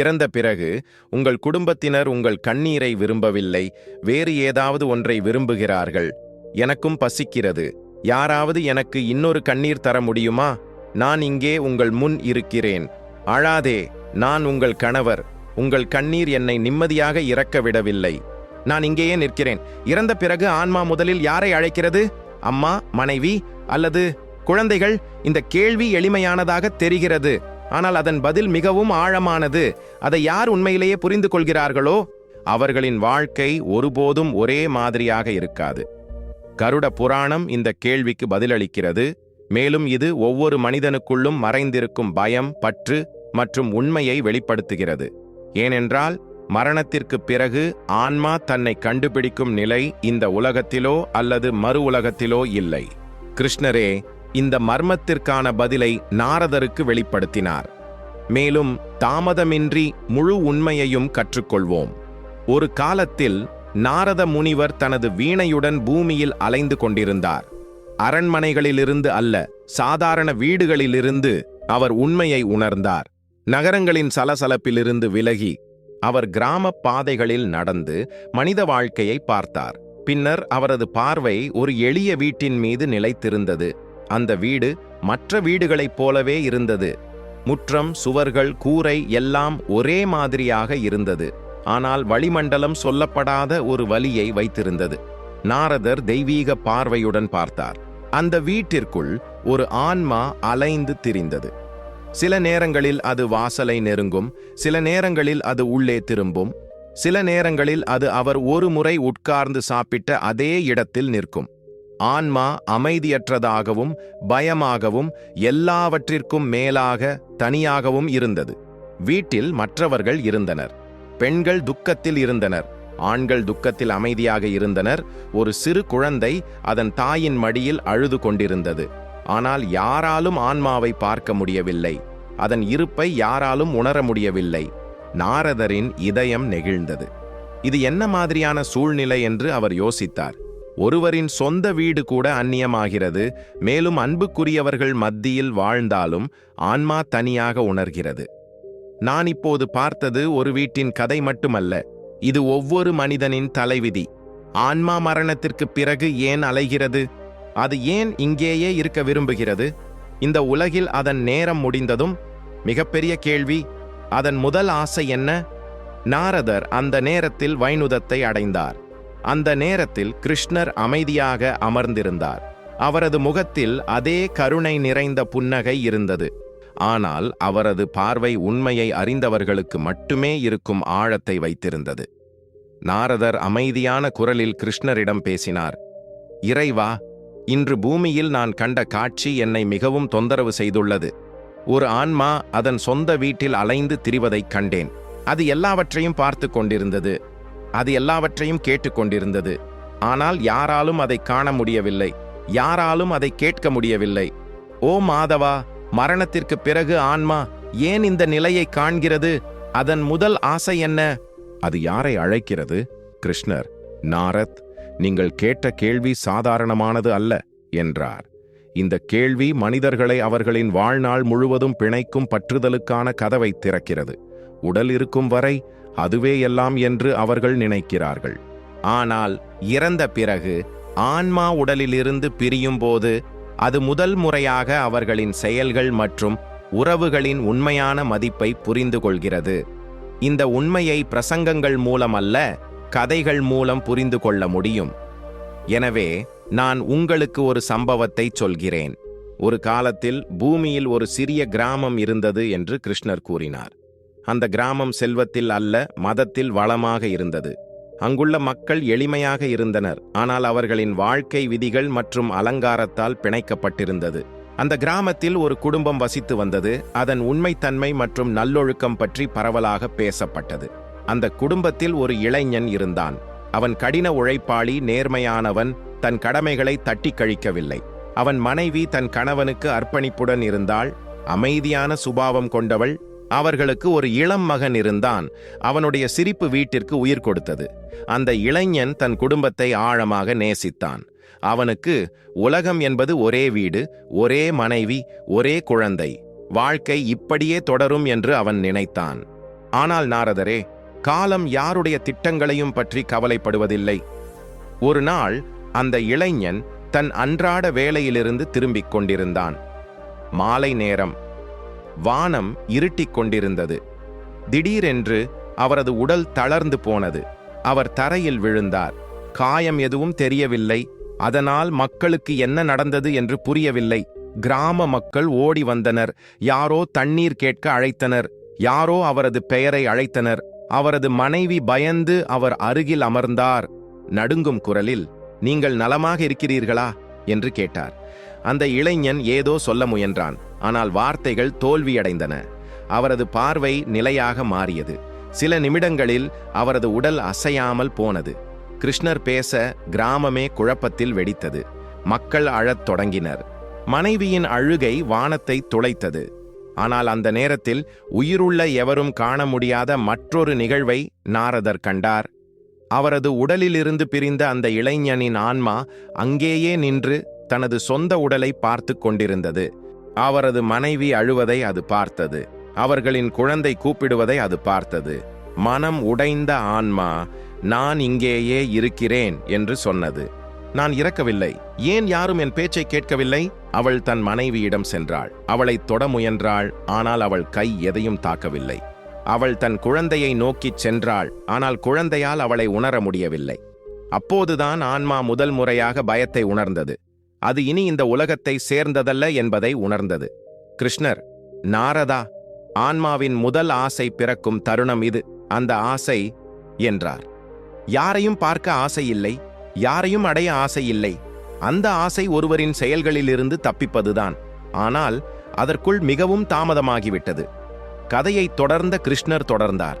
இறந்த பிறகு உங்கள் குடும்பத்தினர் உங்கள் கண்ணீரை விரும்பவில்லை வேறு ஏதாவது ஒன்றை விரும்புகிறார்கள். எனக்கும் பசிக்கிறது. யாராவது எனக்கு இன்னொரு கண்ணீர் தர முடியுமா? நான் இங்கே உங்கள் முன் இருக்கிறேன். அழாதே நான் உங்கள் கணவர். உங்கள் கண்ணீர் என்னை நிம்மதியாக இறக்க விடவில்லை. நான் இங்கேயே நிற்கிறேன். இறந்த பிறகு ஆன்மா முதலில் யாரை அழைக்கிறது? அம்மா மனைவி அல்லது குழந்தைகள்? இந்த கேள்வி எளிமையானதாக தெரிகிறது. ஆனால் அதன் பதில் மிகவும் ஆழமானது. அதை யார் உண்மையிலேயே புரிந்து கொள்கிறார்களோ அவர்களின் வாழ்க்கை ஒருபோதும் ஒரே மாதிரியாக இருக்காது. கருட புராணம் இந்த கேள்விக்கு பதிலளிக்கிறது. மேலும் இது ஒவ்வொரு மனிதனுக்குள்ளும் மறைந்திருக்கும் பயம் பற்று மற்றும் உண்மையை வெளிப்படுத்துகிறது. ஏனென்றால் மரணத்திற்குப் பிறகு ஆன்மா தன்னை கண்டுபிடிக்கும் நிலை இந்த உலகத்திலோ அல்லது மறு உலகத்திலோ இல்லை. கிருஷ்ணரே இந்த மர்மத்திற்கான பதிலை நாரதருக்கு வெளிப்படுத்தினார். மேலும் தாமதமின்றி முழு உண்மையையும் கற்றுக்கொள்வோம். ஒரு காலத்தில் நாரத முனிவர் தனது வீணையுடன் பூமியில் அலைந்து கொண்டிருந்தார். அரண்மனைகளிலிருந்து அல்ல சாதாரண வீடுகளிலிருந்து அவர் உண்மையை உணர்ந்தார். நகரங்களின் சலசலப்பிலிருந்து விலகி அவர் கிராம பாதைகளில் நடந்து மனித வாழ்க்கையை பார்த்தார். பின்னர் அவரது பார்வை ஒரு எளிய வீட்டின் மீது நிலைத்திருந்தது. அந்த வீடு மற்ற வீடுகளைப் போலவே இருந்தது. முற்றம் சுவர்கள் கூரை எல்லாம் ஒரே மாதிரியாக இருந்தது. ஆனால் வளிமண்டலம் சொல்லப்படாத ஒரு வலியை வைத்திருந்தது. நாரதர் தெய்வீக பார்வையுடன் பார்த்தார். அந்த வீட்டிற்குள் ஒரு ஆன்மா அலைந்து திரிந்தது. சில நேரங்களில் அது வாசலை நெருங்கும் சில நேரங்களில் அது உள்ளே திரும்பும் சில நேரங்களில் அது அவர் ஒரு முறை உட்கார்ந்து சாப்பிட்ட அதே இடத்தில் நிற்கும். ஆன்மா அமைதியற்றதாகவும் பயமாகவும் எல்லாவற்றிற்கும் மேலாக தனியாகவும் இருந்தது. வீட்டில் மற்றவர்கள் இருந்தனர். பெண்கள் துக்கத்தில் இருந்தனர். ஆண்கள் துக்கத்தில் அமைதியாக இருந்தனர். ஒரு சிறு குழந்தை அதன் தாயின் மடியில் அழுது கொண்டிருந்தது. ஆனால் யாராலும் ஆன்மாவை பார்க்க முடியவில்லை. அதன் இருப்பை யாராலும் உணர முடியவில்லை. நாரதரின் இதயம் நெகிழ்ந்தது. இது என்ன மாதிரியான சூழ்நிலை என்று அவர் யோசித்தார். ஒருவரின் சொந்த வீடு கூட அந்நியமாகிறது மேலும் அன்புக்குரியவர்கள் மத்தியில் வாழ்ந்தாலும் ஆன்மா தனியாக உணர்கிறது. நான் இப்போது பார்த்தது ஒரு வீட்டின் கதை மட்டுமல்ல இது ஒவ்வொரு மனிதனின் தலைவிதி. ஆன்மா மரணத்திற்கு பிறகு ஏன் அலைகிறது? அது ஏன் இங்கேயே இருக்க விரும்புகிறது? இந்த உலகில் அதன் நேரம் முடிந்ததும் மிகப்பெரிய கேள்வி அதன் முதல் ஆசை என்ன? நாரதர் அந்த நேரத்தில் வைனுதத்தை அடைந்தார். அந்த நேரத்தில் கிருஷ்ணர் அமைதியாக அமர்ந்திருந்தார். அவரது முகத்தில் அதே கருணை நிறைந்த புன்னகை இருந்தது. ஆனால் அவரது பார்வை உண்மையை அறிந்தவர்களுக்கு மட்டுமே இருக்கும் ஆழத்தை வைத்திருந்தது. நாரதர் அமைதியான குரலில் கிருஷ்ணரிடம் பேசினார் இறைவா இன்று பூமியில் நான் கண்ட காட்சி என்னை மிகவும் தொந்தரவு செய்துள்ளது. ஒரு ஆன்மா அதன் சொந்த வீட்டில் அலைந்து திரிவதைக் கண்டேன். அது எல்லாவற்றையும் பார்த்து கொண்டிருந்தது. அது எல்லாவற்றையும் கேட்டுக்கொண்டிருந்தது. ஆனால் யாராலும் அதை காண முடியவில்லை. யாராலும் அதை கேட்க முடியவில்லை. ஓ மாதவா மரணத்திற்கு பிறகு ஆன்மா ஏன் இந்த நிலையை காண்கிறது? அதன் முதல் ஆசை என்ன? அது யாரை அழைக்கிறது? கிருஷ்ணர். நாரத் நீங்கள் கேட்ட கேள்வி சாதாரணமானது அல்ல என்றார். இந்த கேள்வி மனிதர்களை அவர்களின் வாழ்நாள் முழுவதும் பிணைக்கும் பற்றுதலுக்கான கதவை திறக்கிறது. உடல் இருக்கும் வரை அதுவே எல்லாம் என்று அவர்கள் நினைக்கிறார்கள். ஆனால் இறந்த பிறகு ஆன்மா உடலிலிருந்து பிரியும் போது அது முதல் முறையாக அவர்களின் செயல்கள் மற்றும் உறவுகளின் உண்மையான மதிப்பை புரிந்து கொள்கிறது. இந்த உண்மையை பிரசங்கங்கள் மூலம் அல்ல கதைகள் மூலம் புரிந்து கொள்ள முடியும். எனவே நான் உங்களுக்கு ஒரு சம்பவத்தை சொல்கிறேன். ஒரு காலத்தில் பூமியில் ஒரு சிறிய கிராமம் இருந்தது என்று கிருஷ்ணர் கூறினார். அந்த கிராமம் செல்வத்தில் அல்ல மதத்தில் வளமாக இருந்தது. அங்குள்ள மக்கள் எளிமையாக இருந்தனர் ஆனால் அவர்களின் வாழ்க்கை விதிகள் மற்றும் அலங்காரத்தால் பிணைக்கப்பட்டிருந்தது. அந்த கிராமத்தில் ஒரு குடும்பம் வசித்து வந்தது அதன் உண்மைத்தன்மை மற்றும் நல்லொழுக்கம் பற்றி பரவலாக பேசப்பட்டது. அந்த குடும்பத்தில் ஒரு இளைஞன் இருந்தான். அவன் கடின உழைப்பாளி நேர்மையானவன் தன் கடமைகளை தட்டி கழிக்கவில்லை. அவன் மனைவி தன் கணவனுக்கு அர்ப்பணிப்புடன் இருந்தாள் அமைதியான சுபாவம் கொண்டவள் அவர்களுக்கு ஒரு இளம் மகன் இருந்தான். அவனுடைய சிரிப்பு வீட்டிற்கு உயிர் கொடுத்தது. அந்த இளைஞன் தன் குடும்பத்தை ஆழமாக நேசித்தான். அவனுக்கு உலகம் என்பது ஒரே வீடு ஒரே மனைவி ஒரே குழந்தை. வாழ்க்கை இப்படியே தொடரும் என்று அவன் நினைத்தான். ஆனால் நாரதரே காலம் யாருடைய திட்டங்களையும் பற்றி கவலைப்படுவதில்லை. ஒரு நாள் அந்த இளைஞன் தன் அன்றாட வேலையிலிருந்து திரும்பிக் கொண்டிருந்தான். மாலை நேரம் வானம் இருட்டிக் கொண்டிருந்தது. திடீரென்று அவரது உடல் தளர்ந்து போனது. அவர் தரையில் விழுந்தார். காயம் எதுவும் தெரியவில்லை. அதனால் மக்களுக்கு என்ன நடந்தது என்று புரியவில்லை. கிராம மக்கள் ஓடி வந்தனர். யாரோ தண்ணீர் கேட்க அழைத்தனர். யாரோ அவரது பெயரை அழைத்தனர். அவரது மனைவி பயந்து அவர் அருகில் அமர்ந்தார். நடுங்கும் குரலில் நீங்கள் நலமாக இருக்கிறீர்களா? என்று கேட்டார். அந்த இளைஞன் ஏதோ சொல்ல முயன்றான். ஆனால் வார்த்தைகள் தோல்வியடைந்தன. அவரது பார்வை நிலையாக மாறியது. சில நிமிடங்களில் அவரது உடல் அசையாமல் போனது. கிருஷ்ணர் பேச கிராமமே குழப்பத்தில் வெடித்தது. மக்கள் அழத் தொடங்கினர். மனைவியின் அழுகை வானத்தை துளைத்தது. ஆனால் அந்த நேரத்தில் உயிருள்ள எவரும் காண முடியாத மற்றொரு நிகழ்வை நாரதர் கண்டார். அவரது உடலிலிருந்து பிரிந்த அந்த இளைஞனின் ஆன்மா அங்கேயே நின்று தனது சொந்த உடலை பார்த்து கொண்டிருந்தது. அவரது மனைவி அழுவதை அது பார்த்தது. அவர்களின் குழந்தை கூப்பிடுவதை அது பார்த்தது. மனம் உடைந்த ஆன்மா நான் இங்கேயே இருக்கிறேன் என்று சொன்னது. நான் இறக்கவில்லை. ஏன் யாரும் என் பேச்சை கேட்கவில்லை? அவள் தன் மனைவியிடம் சென்றாள். அவளை தொட முயன்றாள். ஆனால் அவள் கை எதையும் தாக்கவில்லை. அவள் தன் குழந்தையை நோக்கிச் சென்றாள். ஆனால் குழந்தையால் அவளை உணர முடியவில்லை. அப்போதுதான் ஆன்மா முதல் முறையாக பயத்தை உணர்ந்தது. அது இனி இந்த உலகத்தை சேர்ந்ததல்ல என்பதை உணர்ந்தது. கிருஷ்ணர் நாரதா ஆன்மாவின் முதல் ஆசை பிறக்கும் தருணம் இது அந்த ஆசை என்றார். யாரையும் பார்க்க ஆசை இல்லை யாரையும் அடைய ஆசை இல்லை. அந்த ஆசை ஒருவரின் செயல்களிலிருந்து தப்பிப்பதுதான். ஆனால் அதற்குள் மிகவும் தாமதமாகிவிட்டது. கதையை தொடர்ந்த கிருஷ்ணர் தொடர்ந்தார்.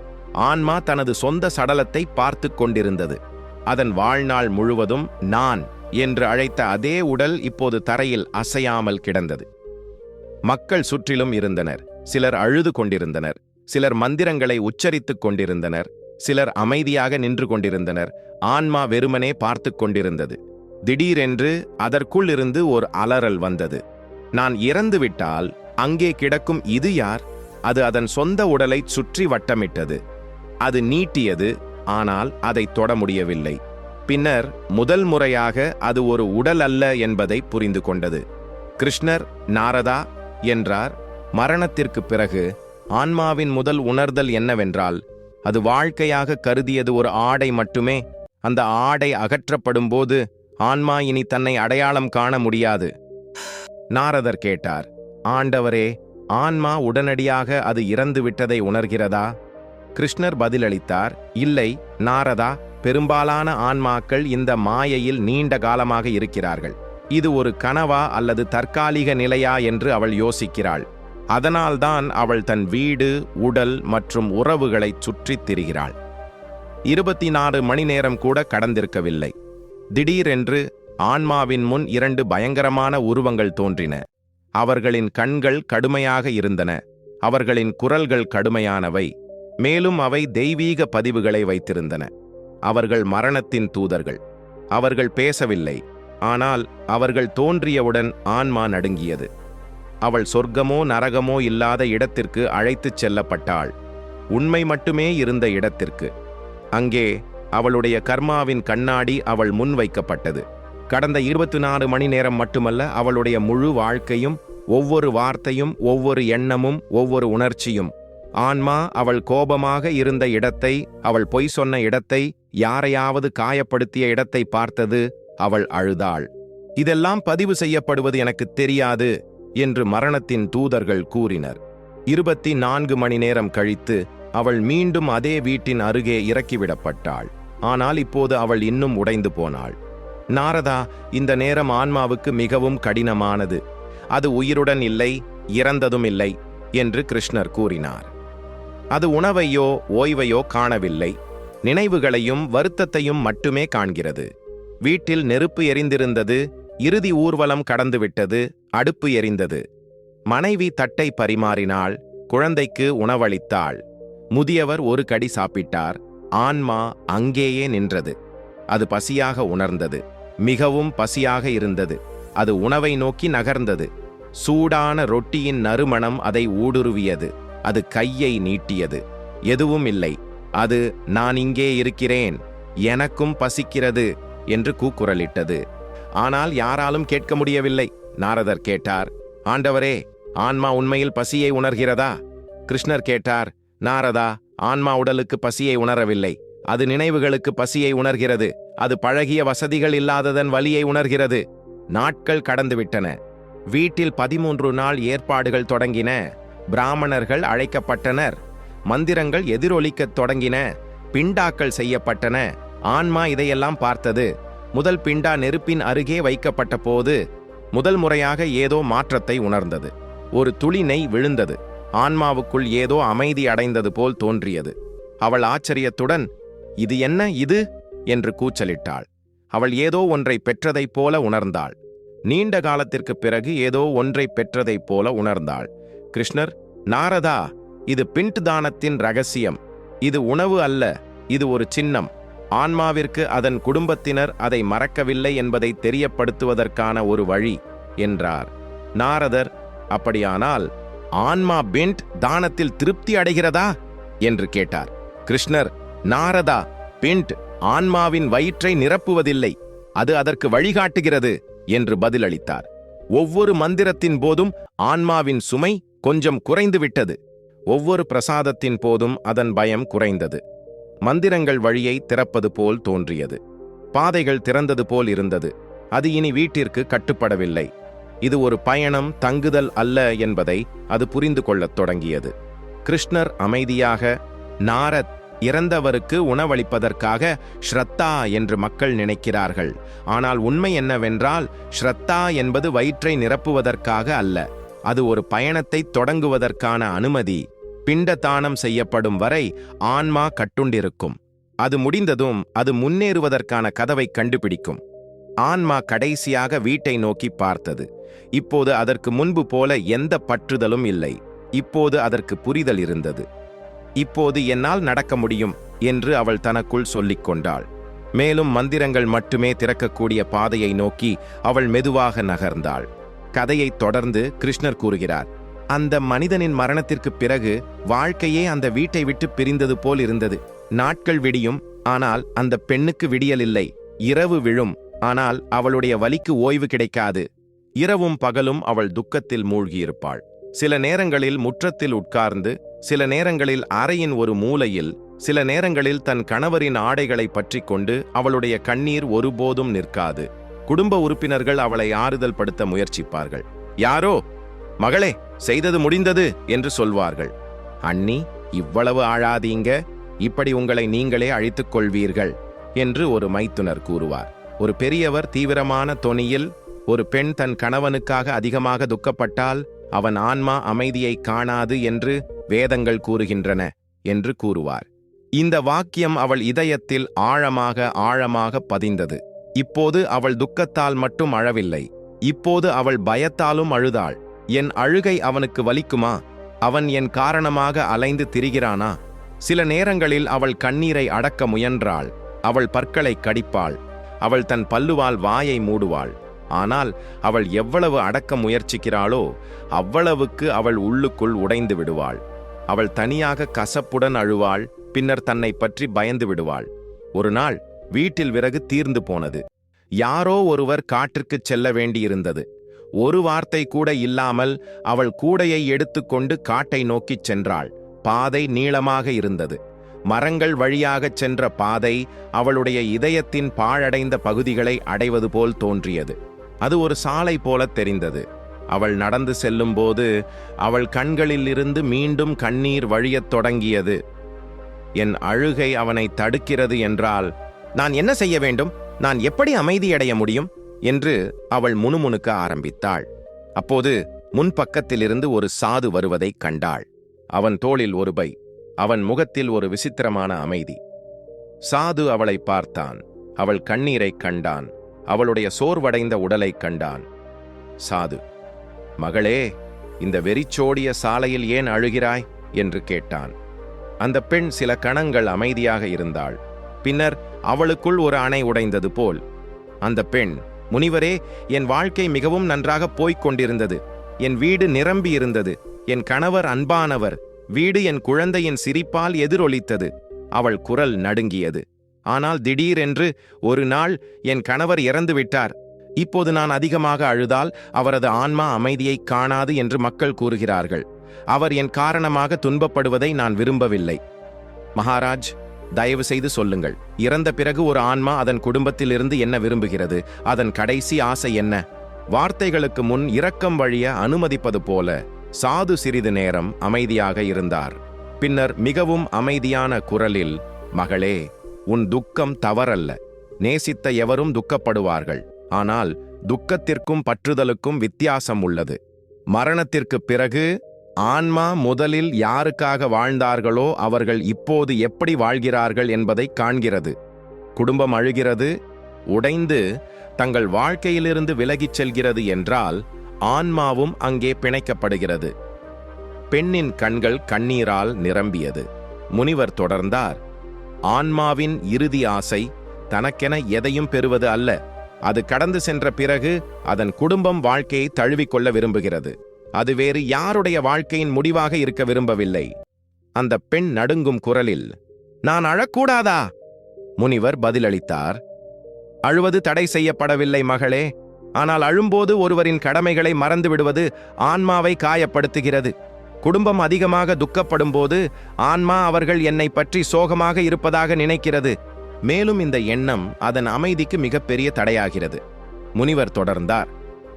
ஆன்மா தனது சொந்த சடலத்தை பார்த்து கொண்டிருந்தது. அதன் வாழ்நாள் முழுவதும் நான் என்று அழைத்த அதே உடல் இப்போது தரையில் அசையாமல் கிடந்தது. மக்கள் சுற்றிலும் இருந்தனர். சிலர் அழுது கொண்டிருந்தனர். சிலர் மந்திரங்களை உச்சரித்துக் கொண்டிருந்தனர். சிலர் அமைதியாக நின்று கொண்டிருந்தனர். ஆன்மா வெறுமனே பார்த்து கொண்டிருந்தது. திடீரென்று அதற்குள் இருந்து ஒரு அலறல் வந்தது. நான் இறந்துவிட்டால் அங்கே கிடக்கும் இது யார்? அது அதன் சொந்த உடலை சுற்றி வட்டமிட்டது. அது நீட்டியது. ஆனால் அதை தொட முடியவில்லை. பின்னர் முதல் முறையாக அது ஒரு உடல் அல்ல என்பதை புரிந்து கொண்டது. கிருஷ்ணர் நாரதா என்றார். மரணத்திற்கு பிறகு ஆன்மாவின் முதல் உணர்தல் என்னவென்றால் அது வாழ்க்கையாக கருதியது ஒரு ஆடை மட்டுமே. அந்த ஆடை அகற்றப்படும்போது ஆன்மா இனி தன்னை அடையாளம் காண முடியாது. நாரதர் கேட்டார் ஆண்டவரே ஆன்மா உடனடியாக அது இறந்து விட்டதை உணர்கிறதா? கிருஷ்ணர் பதிலளித்தார் இல்லை நாரதா பெரும்பாலான ஆன்மாக்கள் இந்த மாயையில் நீண்ட காலமாக இருக்கிறார்கள். இது ஒரு கனவா அல்லது தற்காலிக நிலையா என்று அவள் யோசிக்கிறாள். அதனால்தான் அவள் தன் வீடு உடல் மற்றும் உறவுகளை சுற்றித் திரிகிறாள். இருபத்தி நாலு மணி நேரம் கூட கடந்திருக்கவில்லை. திடீரென்று ஆன்மாவின் முன் இரண்டு பயங்கரமான உருவங்கள் தோன்றின. அவர்களின் கண்கள் கடுமையாக இருந்தன. அவர்களின் குரல்கள் கடுமையானவை. மேலும் அவை தெய்வீக பதிவுகளை வைத்திருந்தன. அவர்கள் மரணத்தின் தூதர்கள். அவர்கள் பேசவில்லை. ஆனால் அவர்கள் தோன்றியவுடன் ஆன்மா நடுங்கியது. அவள் சொர்க்கமோ நரகமோ இல்லாத இடத்திற்கு அழைத்துச் செல்லப்பட்டாள். உண்மை மட்டுமே இருந்த இடத்திற்கு. அங்கே அவளுடைய கர்மாவின் கண்ணாடி அவள் முன்வைக்கப்பட்டது கடந்த இருபத்தி நாலு மணி நேரம் மட்டுமல்ல அவளுடைய முழு வாழ்க்கையும் ஒவ்வொரு வார்த்தையும் ஒவ்வொரு எண்ணமும் ஒவ்வொரு உணர்ச்சியும். ஆன்மா அவள் கோபமாக இருந்த இடத்தை அவள் பொய் சொன்ன இடத்தை யாரையாவது காயப்படுத்திய இடத்தை பார்த்தது அவள் அழுதாள். இதெல்லாம் பதிவு செய்யப்படுவது எனக்கு தெரியாது என்று மரணத்தின் தூதர்கள் கூறினர். இருபத்தி நான்கு மணி நேரம் கழித்து அவள் மீண்டும் அதே வீட்டின் அருகே இறக்கிவிடப்பட்டாள். ஆனால் இப்போது அவள் இன்னும் உடைந்து போனாள். நாரதா இந்த நேரம் ஆன்மாவுக்கு மிகவும் கடினமானது. அது உயிருடன் இல்லை இறந்ததும் இல்லை என்று கிருஷ்ணர் கூறினார். அது உணவையோ ஓய்வையோ காணவில்லை. நினைவுகளையும் வருத்தத்தையும் மட்டுமே காண்கிறது. வீட்டில் நெருப்பு எரிந்திருந்தது இறுதி ஊர்வலம் கடந்துவிட்டது அடுப்பு எரிந்தது. மனைவி தட்டை பரிமாறினாள் குழந்தைக்கு உணவளித்தாள். முதியவர் ஒரு கடி சாப்பிட்டார் ஆன்மா அங்கேயே நின்றது. அது பசியாக உணர்ந்தது மிகவும் பசியாக இருந்தது. அது உணவை நோக்கி நகர்ந்தது. சூடான ரொட்டியின் நறுமணம் அதை ஊடுருவியது அது கையை நீட்டியது. எதுவும் இல்லை. அது நான் இங்கே இருக்கிறேன் எனக்கும் பசிக்கிறது என்று கூக்குரலிட்டது. ஆனால் யாராலும் கேட்க முடியவில்லை. நாரதர் கேட்டார் ஆண்டவரே ஆன்மா உண்மையில் பசியை உணர்கிறதா? கிருஷ்ணர் கேட்டார் நாரதா ஆன்மா உடலுக்கு பசியை உணரவில்லை. அது நினைவுகளுக்கு பசியை உணர்கிறது. அது பழகிய வசதிகள் இல்லாததன் வலியை உணர்கிறது. நாட்கள் கடந்துவிட்டன. வீட்டில் பதிமூன்று நாள் ஏற்பாடுகள் தொடங்கின. பிராமணர்கள் அழைக்கப்பட்டனர். மந்திரங்கள் எதிரொலிக்கத் தொடங்கின. பிண்டாக்கள் செய்யப்பட்டன. ஆன்மா இதையெல்லாம் பார்த்தது. முதல் பிண்டா நெருப்பின் அருகே வைக்கப்பட்ட போது முதல் முறையாக ஏதோ மாற்றத்தை உணர்ந்தது. ஒரு துளி நெய் விழுந்தது. ஆன்மாவுக்குள் ஏதோ அமைதி அடைந்தது போல் தோன்றியது. அவள் ஆச்சரியத்துடன் இது என்ன இது? என்று கூச்சலிட்டாள். அவள் ஏதோ ஒன்றை பெற்றதைப் போல உணர்ந்தாள். நீண்ட காலத்திற்குப் பிறகு ஏதோ ஒன்றை பெற்றதைப் போல உணர்ந்தாள். கிருஷ்ணர் நாரதா இது பிண்ட் தானத்தின் ரகசியம். இது உணவு அல்ல இது ஒரு சின்னம். ஆன்மாவிற்கு அதன் குடும்பத்தினர் அதை மறக்கவில்லை என்பதை தெரியப்படுத்துவதற்கான ஒரு வழி என்றார். நாரதர் அப்படியானால் ஆன்மா பிண்ட் தானத்தில் திருப்தி அடைகிறதா? என்று கேட்டார். கிருஷ்ணர் நாரதா பிண்ட் ஆன்மாவின் வயிற்றை நிரப்புவதில்லை அது அதற்கு வழிகாட்டுகிறது என்று பதிலளித்தார். ஒவ்வொரு மந்திரத்தின் போதும் ஆன்மாவின் சுமை கொஞ்சம் குறைந்து விட்டது ஒவ்வொரு பிரசாதத்தின் போதும் அதன் பயம் குறைந்தது. மந்திரங்கள் வழியை திறப்பது போல் தோன்றியது. பாதைகள் திறந்தது போல் இருந்தது. அது இனி வீட்டிற்கு கட்டுப்படவில்லை. இது ஒரு பயணம் தங்குதல் அல்ல என்பதை அது புரிந்து கொள்ளத் தொடங்கியது. கிருஷ்ணர் அமைதியாக நாரத் இறந்தவருக்கு உணவளிப்பதற்காக ஸ்ரத்தா என்று மக்கள் நினைக்கிறார்கள். ஆனால் உண்மை என்னவென்றால் ஸ்ரத்தா என்பது வயிற்றை நிரப்புவதற்காக அல்ல. அது ஒரு பயணத்தை தொடங்குவதற்கான அனுமதி. பிண்ட தானம் செய்யப்படும் வரை ஆன்மா கட்டுண்டிருக்கும். அது முடிந்ததும் அது முன்னேறுவதற்கான கதவை கண்டுபிடிக்கும். ஆன்மா கடைசியாக வீட்டை நோக்கி பார்த்தது. இப்போது அதற்கு முன்பு போல எந்த பற்றுதலும் இல்லை. இப்போது அதற்கு புரிதல் இருந்தது. இப்போது என்னால் நடக்க முடியும் என்று அவள் தனக்குள் சொல்லிக் கொண்டாள். மேலும் மந்திரங்கள் மட்டுமே திறக்கக்கூடிய பாதையை நோக்கி அவள் மெதுவாக நகர்ந்தாள். கதையை தொடர்ந்து கிருஷ்ணர் கூறுகிறார். அந்த மனிதனின் மரணத்திற்குப் பிறகு வாழ்க்கையே அந்த வீட்டை விட்டு பிரிந்தது போல் இருந்தது. நாட்கள் விடியும் ஆனால் அந்த பெண்ணுக்கு விடியலில்லை. இரவு விழும் ஆனால் அவளுடைய வலிக்கு ஓய்வு கிடைக்காது. இரவும் பகலும் அவள் துக்கத்தில் மூழ்கியிருப்பாள். சில நேரங்களில் முற்றத்தில் உட்கார்ந்து சில நேரங்களில் அறையின் ஒரு மூலையில் சில நேரங்களில் தன் கணவரின் ஆடைகளை பற்றி கொண்டு அவளுடைய கண்ணீர் ஒருபோதும் நிற்காது. குடும்ப உறுப்பினர்கள் அவளை ஆறுதல் படுத்த முயற்சிப்பார்கள். யாரோ? மகளே! செய்தது முடிந்தது என்று சொல்வார்கள். அண்ணி இவ்வளவு ஆழாதீங்க இப்படி உங்களை நீங்களே அழித்துக் கொள்வீர்கள் என்று ஒரு மைத்துனர் கூறுவார். ஒரு பெரியவர் தீவிரமான தொனியில் ஒரு பெண் தன் கணவனுக்காக அதிகமாக துக்கப்பட்டால் அவன் ஆன்மா அமைதியை காணாது என்று வேதங்கள் கூறுகின்றன என்று கூறுவார். இந்த வாக்கியம் அவள் இதயத்தில் ஆழமாக ஆழமாக பதிந்தது. இப்போது அவள் துக்கத்தால் மட்டும் அழவில்லை. இப்போது அவள் பயத்தாலும் அழுதாள். என் அழுகை அவனுக்கு வலிக்குமா? அவன் என் காரணமாக அலைந்து திரிகிறானா? சில நேரங்களில் அவள் கண்ணீரை அடக்க முயன்றாள். அவள் பற்களை கடிப்பாள். அவள் தன் பல்லுவால் வாயை மூடுவாள். ஆனால் அவள் எவ்வளவு அடக்க முயற்சிக்கிறாளோ அவ்வளவுக்கு அவள் உள்ளுக்குள் உடைந்து விடுவாள். அவள் தனியாக கசப்புடன் அழுவாள் பின்னர் தன்னை பற்றி பயந்து விடுவாள். ஒரு நாள் வீட்டில் விறகு தீர்ந்து போனது. யாரோ ஒருவர் காட்டிற்குச் செல்ல வேண்டியிருந்தது. ஒரு வார்த்தை கூட இல்லாமல் அவள் கூடையை எடுத்துக்கொண்டு காட்டை நோக்கிச் சென்றாள். பாதை நீளமாக இருந்தது. மரங்கள் வழியாகச் சென்ற பாதை அவளுடைய இதயத்தின் பாழடைந்த பகுதிகளை அடைவது போல் தோன்றியது. அது ஒரு சாலை போலத் தெரிந்தது. அவள் நடந்து செல்லும்போது அவள் கண்களிலிருந்து மீண்டும் கண்ணீர் வழியத் தொடங்கியது. என் அழுகை அவனை தடுக்கிறது என்றால் நான் என்ன செய்ய வேண்டும்? நான் எப்படி அமைதியடைய முடியும்? என்று அவள் முணுமுணுக்க ஆரம்பித்தாள். அப்போது முன்பக்கத்திலிருந்து ஒரு சாது வருவதைக் கண்டாள். அவன் தோளில் ஒரு பை அவன் முகத்தில் ஒரு விசித்திரமான அமைதி. சாது அவளை பார்த்தான். அவள் கண்ணீரைக் கண்டான். அவளுடைய சோர்வடைந்த உடலைக் கண்டான். சாது மகளே இந்த வெறிச்சோடிய சாலையில் ஏன் அழுகிறாய்? என்று கேட்டான். அந்த பெண் சில கணங்கள் அமைதியாக இருந்தாள். பின்னர் அவளுக்குள் ஒரு அணை உடைந்தது போல் அந்த பெண் முனிவரே என் வாழ்க்கை மிகவும் நன்றாக போய்க் கொண்டிருந்தது. என் வீடு நிரம்பி இருந்தது. என் கணவர் அன்பானவர். வீடு என் குழந்தையின் சிரிப்பால் எதிரொலித்தது. அவள் குரல் நடுங்கியது. ஆனால் திடீரென்று ஒரு நாள் என் கணவர் இறந்து விட்டார். இப்போது நான் அதிகமாக அழுதால் அவரது ஆன்மா அமைதியை காணாது என்று மக்கள் கூறுகிறார்கள். அவர் என் காரணமாக துன்பப்படுவதை நான் விரும்பவில்லை. மகாராஜ் தயவு செய்து சொல்லுங்கள். இறந்த பிறகு ஒரு ஆன்மா அதன் குடும்பத்திலிருந்து என்ன விரும்புகிறது? அதன் கடைசி ஆசை என்ன? வார்த்தைகளுக்கு முன் இரக்கம் வழிய அனுமதிப்பது போல சாது சிறிது நேரம் அமைதியாக இருந்தார். பின்னர் மிகவும் அமைதியான குரலில் மகளே உன் துக்கம் தவறல்ல. நேசித்த எவரும் துக்கப்படுவார்கள். ஆனால் துக்கத்திற்கும் பற்றுதலுக்கும் வித்தியாசம் உள்ளது. மரணத்திற்குப் பிறகு ஆன்மா முதலில் யாருக்காக வாழ்ந்தார்களோ அவர்கள் இப்போது எப்படி வாழ்கிறார்கள் என்பதை காண்கிறது. குடும்பம் அழுகிறது உடைந்து தங்கள் வாழ்க்கையிலிருந்து விலகிச் செல்கிறது என்றால் ஆன்மாவும் அங்கே பிணைக்கப்படுகிறது. பெண்ணின் கண்கள் கண்ணீரால் நிரம்பியது. முனிவர் தொடர்ந்தார் ஆன்மாவின் இறுதி ஆசை தனக்கென எதையும் பெறுவது அல்ல. அது கடந்து சென்ற பிறகு அதன் குடும்பம் வாழ்க்கையை தழுவிக்கொள்ள விரும்புகிறது. அது வேறு யாருடைய வாழ்க்கையின் முடிவாக இருக்க விரும்பவில்லை. அந்த பெண் நடுங்கும் குரலில் நான் அழக்கூடாதா? முனிவர் பதிலளித்தார் அழுவது தடை செய்யப்படவில்லை மகளே. ஆனால் அழும்போது ஒருவரின் கடமைகளை மறந்து விடுவது ஆன்மாவை காயப்படுத்துகிறது. குடும்பம் அதிகமாக துக்கப்படும்போது ஆன்மா அவர்கள் என்னை பற்றி சோகமாக இருப்பதாக நினைக்கிறது. மேலும் இந்த எண்ணம் அதன் அமைதிக்கு மிகப்பெரிய தடையாகிறது. முனிவர் தொடர்ந்தார்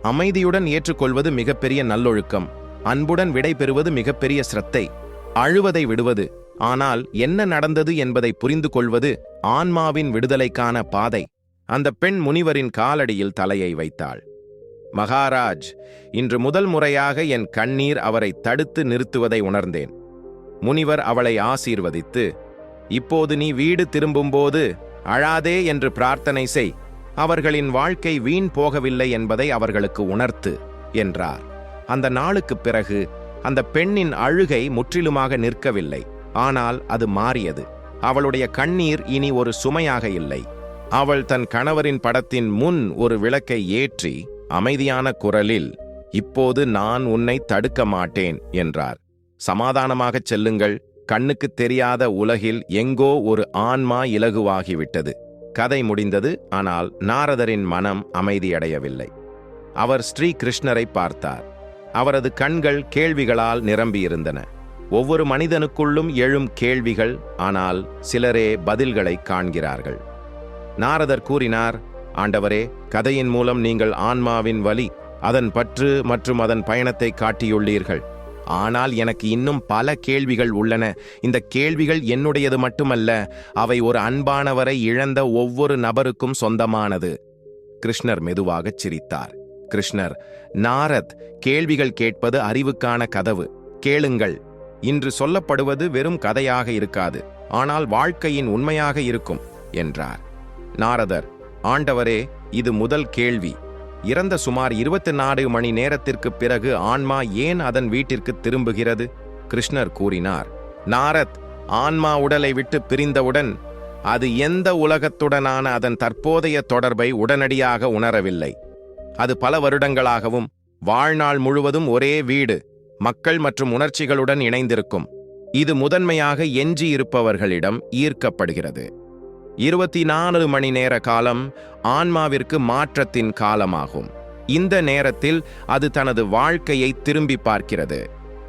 அமைதியுடன் ஏற்றுக்கொள்வது மிகப்பெரிய நல்லொழுக்கம். அன்புடன் விடை பெறுவது மிகப்பெரிய சிரத்தை. அழுவதை விடுவது. ஆனால் என்ன நடந்தது என்பதை புரிந்து கொள்வது ஆன்மாவின் விடுதலைக்கான பாதை. அந்த பெண் முனிவரின் காலடியில் தலையை வைத்தாள். மகாராஜ் இன்று முதல் முறையாக என் கண்ணீர் அவரை தடுத்து நிறுத்துவதை உணர்ந்தேன். முனிவர் அவளை ஆசீர்வதித்து இப்போது நீ வீடு திரும்பும்போது அழாதே என்று பிரார்த்தனை செய். அவர்களின் வாழ்க்கை வீண் போகவில்லை என்பதை அவர்களுக்கு உணர்த்து என்றார். அந்த நாளுக்குப் பிறகு அந்த பெண்ணின் அழுகை முற்றிலுமாக நிற்கவில்லை. ஆனால் அது மாறியது. அவளுடைய கண்ணீர் இனி ஒரு சுமையாக இல்லை. அவள் தன் கணவரின் படத்தின் முன் ஒரு விளக்கை ஏற்றி அமைதியான குரலில் இப்போது நான் உன்னை தடுக்க மாட்டேன் என்றார். சமாதானமாகச் செல்லுங்கள். கண்ணுக்குத் தெரியாத உலகில் எங்கோ ஒரு ஆன்மா இலகுவாகிவிட்டது. கதை முடிந்தது ஆனால் நாரதரின் மனம் அமைதியடையவில்லை. அவர் ஸ்ரீ கிருஷ்ணரை பார்த்தார். அவரது கண்கள் கேள்விகளால் நிரம்பியிருந்தன. ஒவ்வொரு மனிதனுக்குள்ளும் எழும் கேள்விகள் ஆனால் சிலரே பதில்களை காண்கிறார்கள். நாரதர் கூறினார் ஆண்டவரே கதையின் மூலம் நீங்கள் ஆன்மாவின் வலி அதன் பற்று மற்றும் அதன் பயணத்தை காட்டியுள்ளீர்கள். ஆனால் எனக்கு இன்னும் பல கேள்விகள் உள்ளன. இந்த கேள்விகள் என்னுடையது மட்டுமல்ல அவை ஒரு அன்பானவரை இழந்த ஒவ்வொரு நபருக்கும் சொந்தமானது. கிருஷ்ணர் மெதுவாகச் சிரித்தார். கிருஷ்ணர் நாரத் கேள்விகள் கேட்பது அறிவுக்கான கதவு. கேளுங்கள். இன்று சொல்லப்படுவது வெறும் கதையாக இருக்காது. ஆனால் வாழ்க்கையின் உண்மையாக இருக்கும் என்றார். நாரதர் ஆண்டவரே இது முதல் கேள்வி. இறந்த சுமார் இருபத்தி நாலு மணி நேரத்திற்குப் பிறகு ஆன்மா ஏன் அதன் வீட்டிற்கு திரும்புகிறது? கிருஷ்ணர் கூறினார் நாரத் ஆன்மா உடலை விட்டு பிரிந்தவுடன் அது எந்த உலகத்துடனான அதன் தற்போதைய தொடர்பை உடனடியாக உணரவில்லை. அது பல வருடங்களாகவும் வாழ்நாள் முழுவதும் ஒரே வீடு மக்கள் மற்றும் உணர்ச்சிகளுடன் இணைந்திருக்கும். இது முதன்மையாக எஞ்சியிருப்பவர்களிடம் ஈர்க்கப்படுகிறது. இருபத்தி நாலு மணி நேர காலம் ஆன்மாவிற்கு மாற்றத்தின் காலமாகும். இந்த நேரத்தில் அது தனது வாழ்க்கையை திரும்பி பார்க்கிறது.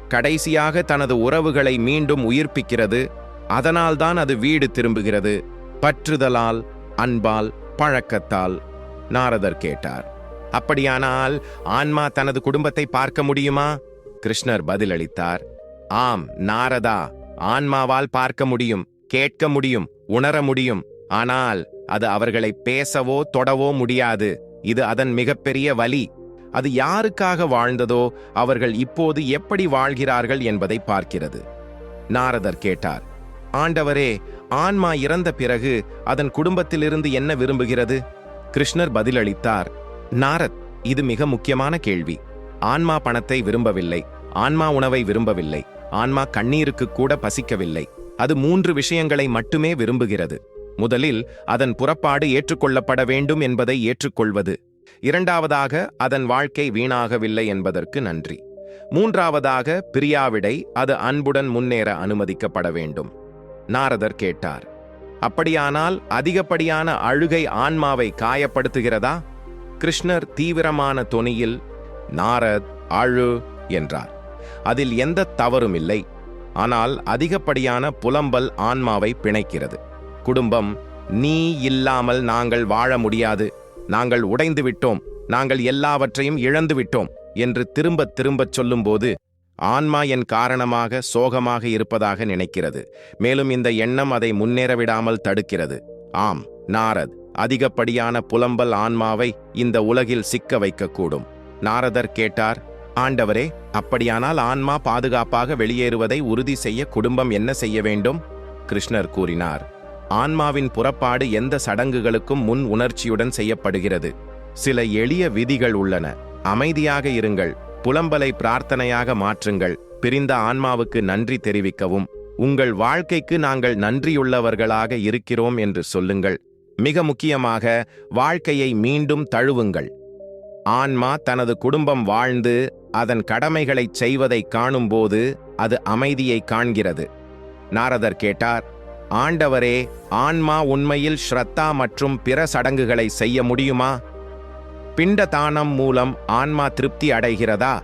கடைசியாக தனது உறவுகளை மீண்டும் உயிர்ப்பிக்கிறது. அதனால்தான் அது வீடு திரும்புகிறது. பற்றுதலால் அன்பால் பழக்கத்தால் நாரதர் கேட்டார். அப்படியானால் ஆன்மா தனது குடும்பத்தை பார்க்க முடியுமா? கிருஷ்ணர் பதிலளித்தார். ஆம் நாரதா ஆன்மாவால் பார்க்க முடியும் கேட்க முடியும் உணர முடியும். ஆனால் அது அவர்களை பேசவோ தொடவோ முடியாது. இது அதன் மிகப்பெரிய வலி. அது யாருக்காக வாழ்ந்ததோ அவர்கள் இப்போது எப்படி வாழ்கிறார்கள் என்பதை பார்க்கிறது. நாரதர் கேட்டார் ஆண்டவரே ஆன்மா இறந்த பிறகு அதன் குடும்பத்திலிருந்து என்ன விரும்புகிறது? கிருஷ்ணர் பதிலளித்தார் நாரத் இது மிக முக்கியமான கேள்வி. ஆன்மா பணத்தை விரும்பவில்லை. ஆன்மா உணவை விரும்பவில்லை. ஆன்மா கண்ணீருக்கு கூட பசிக்கவில்லை. அது மூன்று விஷயங்களை மட்டுமே விரும்புகிறது. முதலில் அதன் புறப்பாடு ஏற்றுக்கொள்ளப்பட வேண்டும் என்பதை ஏற்றுக்கொள்வது. இரண்டாவதாக அதன் வாழ்க்கை வீணாகவில்லை என்பதற்கு நன்றி. மூன்றாவதாக பிரியாவிடை அது அன்புடன் முன்னேற அனுமதிக்கப்பட வேண்டும். நாரதர் கேட்டார். அப்படியானால் அதிகப்படியான அழுகை ஆன்மாவை காயப்படுத்துகிறதா? கிருஷ்ணர் தீவிரமான தொனியில் நாரத் அழு என்றார். அதில் எந்த தவறும் இல்லை. ஆனால் அதிகப்படியான புலம்பல் ஆன்மாவை பிணைக்கிறது. குடும்பம் நீ இல்லாமல் நாங்கள் வாழ முடியாது. நாங்கள் உடைந்து விட்டோம். நாங்கள் எல்லாவற்றையும் இழந்து விட்டோம் என்று திரும்பத் திரும்பச் சொல்லும்போது ஆன்மா என் காரணமாக சோகமாக இருப்பதாக நினைக்கிறது. மேலும் இந்த எண்ணம் அதை முன்னேற விடாமல் தடுக்கிறது. ஆம் நாரத் அதிகப்படியான புலம்பல் ஆன்மாவை இந்த உலகில் சிக்க வைக்கக்கூடும். நாரதர் கேட்டார் ஆண்டவரே அப்படியானால் ஆன்மா பாதுகாப்பாக வெளியேறுவதை உறுதி செய்ய குடும்பம் என்ன செய்ய வேண்டும்? கிருஷ்ணர் கூறினார் ஆன்மாவின் புறப்பாடு எந்த சடங்குகளுக்கும் முன் உணர்ச்சியுடன் செய்யப்படுகிறது. சில எளிய விதிகள் உள்ளன. அமைதியாக இருங்கள். புலம்பலை பிரார்த்தனையாக மாற்றுங்கள். பிரிந்த ஆன்மாவுக்கு நன்றி தெரிவிக்கவும். உங்கள் வாழ்க்கைக்கு நாங்கள் நன்றியுள்ளவர்களாக இருக்கிறோம் என்று சொல்லுங்கள். மிக முக்கியமாக வாழ்க்கையை மீண்டும் தழுவுங்கள். ஆன்மா தனது குடும்பம் வாழ்ந்து அதன் கடமைகளைச் செய்வதைக் காணும்போது அது அமைதியை காண்கிறது. நாரதர் கேட்டார் ஆண்டவரே ஆன்மா உண்மையில் ஸ்ரத்தா மற்றும் பிற சடங்குகளை செய்ய முடியுமா? பிண்ட தானம் மூலம் ஆன்மா திருப்தி அடைகிறதா?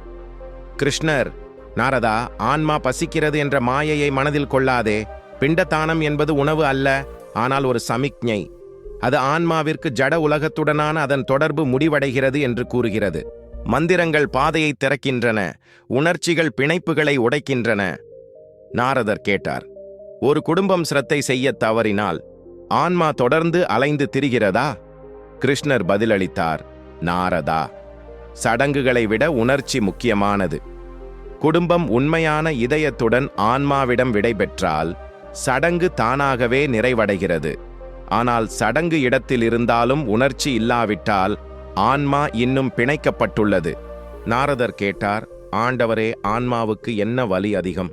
கிருஷ்ணர் நாரதா ஆன்மா பசிக்கிறது என்ற மாயையை மனதில் கொள்ளாதே. பிண்டதானம் என்பது உணவு அல்ல ஆனால் ஒரு சமிக்ஞை. அது ஆன்மாவிற்கு ஜட உலகத்துடனான அதன் தொடர்பு முடிவடைகிறது என்று கூறுகிறது. மந்திரங்கள் பாதையை திறக்கின்றன உணர்ச்சிகள் பிணைப்புகளை உடைக்கின்றன நாரதர் கேட்டார். ஒரு குடும்பம் சிரத்தை செய்ய தவறினால் ஆன்மா தொடர்ந்து அலைந்து திரிகிறதா? கிருஷ்ணர் பதிலளித்தார் நாரதா சடங்குகளை விட உணர்ச்சி முக்கியமானது. குடும்பம் உண்மையான இதயத்துடன் ஆன்மாவிடம் விடைபெற்றால் சடங்கு தானாகவே நிறைவடைகிறது. ஆனால் சடங்கு இடத்தில் இருந்தாலும் உணர்ச்சி இல்லாவிட்டால் ஆன்மா இன்னும் பிணைக்கப்பட்டுள்ளது. நாரதர் கேட்டார் ஆண்டவரே ஆன்மாவுக்கு என்ன வலி அதிகம்?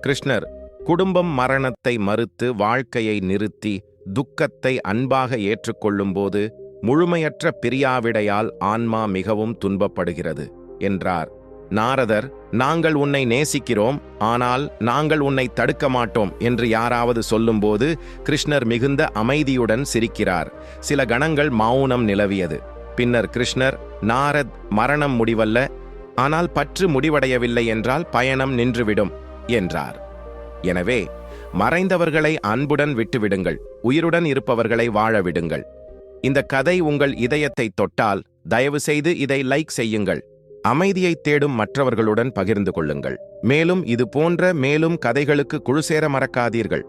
கிருஷ்ணர் குடும்பம் மரணத்தை மறுத்து வாழ்க்கையை நிறுத்தி துக்கத்தை அன்பாக ஏற்றுக்கொள்ளும்போது முழுமையற்ற பிரியாவிடையால் ஆன்மா மிகவும் துன்பப்படுகிறது என்றார். நாரதர் நாங்கள் உன்னை நேசிக்கிறோம் ஆனால் நாங்கள் உன்னை தடுக்க மாட்டோம் என்று யாராவது சொல்லும்போது கிருஷ்ணர் மிகுந்த அமைதியுடன் சிரிக்கிறார். சில கணங்கள் மௌனம் நிலவியது. பின்னர் கிருஷ்ணர் நாரத் மரணம் முடிவல்ல ஆனால் பற்று முடிவடையவில்லை என்றால் பயணம் நின்றுவிடும் என்றார். எனவே மறைந்தவர்களை அன்புடன் விட்டுவிடுங்கள் உயிருடன் இருப்பவர்களை வாழ விடுங்கள். இந்த கதை உங்கள் இதயத்தை தொட்டால் தயவு செய்து இதை லைக் செய்யுங்கள். அமைதியை தேடும் மற்றவர்களுடன் பகிர்ந்து கொள்ளுங்கள். மேலும் இது போன்ற மேலும் கதைகளுக்கு குழு சேர மறக்காதீர்கள்.